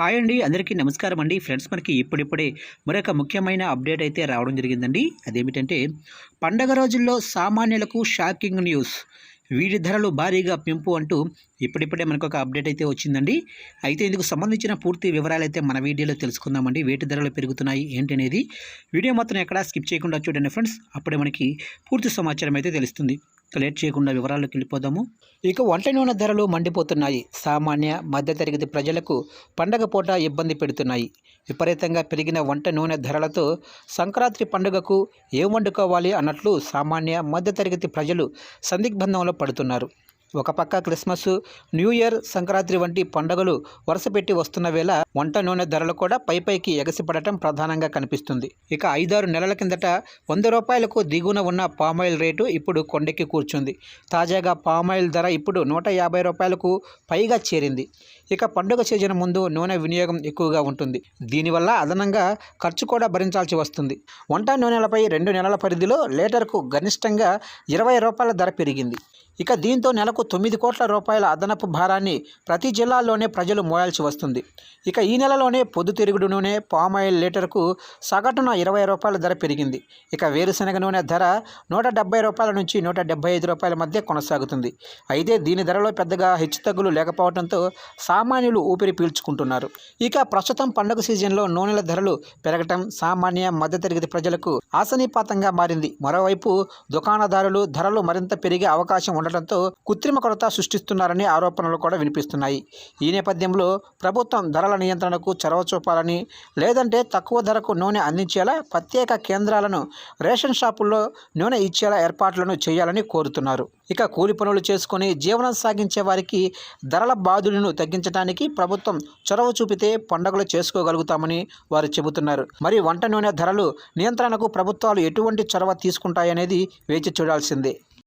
Hi అండి అందరికీ నమస్కారం అండి. ఫ్రెండ్స్ మనకి ఇప్పుడిప్పుడే మరొక ముఖ్యమైన అప్డేట్ అయితే రావడం జరిగిందండి. అదేమిటంటే పండగ రోజుల్లో సామాన్యులకు షాకింగ్ న్యూస్. వీటి ధరలు భారీగా పెంపు అంటూ ఇప్పుడిప్పుడే మనకు ఒక అప్డేట్ అయితే వచ్చిందండి. అయితే ఇందుకు సంబంధించిన పూర్తి వివరాలు అయితే మన వీడియోలో తెలుసుకుందామండి. వేటి ధరలు పెరుగుతున్నాయి ఏంటి అనేది వీడియో మొత్తం ఎక్కడా స్కిప్ చేయకుండా చూడండి ఫ్రెండ్స్. అప్పుడే మనకి పూర్తి సమాచారం అయితే తెలుస్తుంది. లేట్ చేయకుండా వివరాల్లోకి వెళ్ళిపోదాము. ఇక వంట నూనె ధరలు మండిపోతున్నాయి. సామాన్య మధ్యతరగతి ప్రజలకు పండగ పూట ఇబ్బంది పెడుతున్నాయి. విపరీతంగా పెరిగిన వంట నూనె ధరలతో సంక్రాంతి పండుగకు ఏం వండుకోవాలి అన్నట్లు సామాన్య మధ్యతరగతి ప్రజలు సందిగ్బంధంలో పడుతున్నారు. ఒక పక్క క్రిస్మస్ న్యూ ఇయర్ సంక్రాంతి వంటి పండుగలు వరుసపెట్టి వస్తున్న వేళ వంట నూనె ధరలు కూడా పైపైకి ఎగసిపడటం ప్రధానంగా కనిపిస్తుంది. ఇక ఐదారు నెలల కిందట వంద రూపాయలకు దిగువన ఉన్న పామాయిల్ రేటు ఇప్పుడు కొండెక్కి కూర్చుంది. తాజాగా పామాయిల్ ధర ఇప్పుడు నూట యాభై రూపాయలకు పైగా చేరింది. ఇక పండుగ సీజన్ ముందు నూనె వినియోగం ఎక్కువగా ఉంటుంది. దీనివల్ల అదనంగా ఖర్చు కూడా భరించాల్సి వస్తుంది. వంట నూనెలపై రెండు నెలల పరిధిలో లీటర్కు గరిష్టంగా ఇరవై రూపాయల ధర పెరిగింది. ఇక దీంతో నెలకు తొమ్మిది కోట్ల రూపాయల అదనపు భారాన్ని ప్రతి జిల్లాల్లోనే ప్రజలు మోయాల్సి వస్తుంది. ఇక ఈ నెలలోనే పొద్దుతిరుగుడు నూనె పామాయిల్ లీటర్కు సగటున ఇరవై రూపాయల ధర పెరిగింది. ఇక వేరుశనగ నూనె ధర నూట డెబ్బై రూపాయల నుంచి నూట డెబ్బై ఐదు రూపాయల మధ్య కొనసాగుతుంది. అయితే దీని ధరలో పెద్దగా హెచ్చుతగ్గులు లేకపోవడంతో సామాన్యులు ఊపిరి పీల్చుకుంటున్నారు. ఇక ప్రస్తుతం పండుగ సీజన్లో నూనెల ధరలు పెరగటం సామాన్య మధ్యతరగతి ప్రజలకు ఆశనీపాతంగా మారింది. మరోవైపు దుకాణదారులు ధరలు మరింత పెరిగే అవకాశం ఉండటంతో కృత్రిమ కొరత సృష్టిస్తున్నారని ఆరోపణలు కూడా వినిపిస్తున్నాయి. ఈ నేపథ్యంలో ప్రభుత్వం ధరల నియంత్రణకు చొరవ చూపాలని లేదంటే తక్కువ ధరకు నూనె అందించేలా ప్రత్యేక కేంద్రాలను రేషన్ షాపుల్లో నూనె ఇచ్చేలా ఏర్పాట్లను చేయాలని కోరుతున్నారు. ఇక కూలి పనులు చేసుకుని జీవనం సాగించే వారికి ధరల బాధులను తగ్గించడానికి ప్రభుత్వం చొరవ చూపితే పండుగలు చేసుకోగలుగుతామని వారు చెబుతున్నారు. మరి వంట నూనె ధరలు నియంత్రణకు ప్రభుత్వాలు ఎటువంటి చొరవ తీసుకుంటాయనేది వేచి చూడాల్సిందే.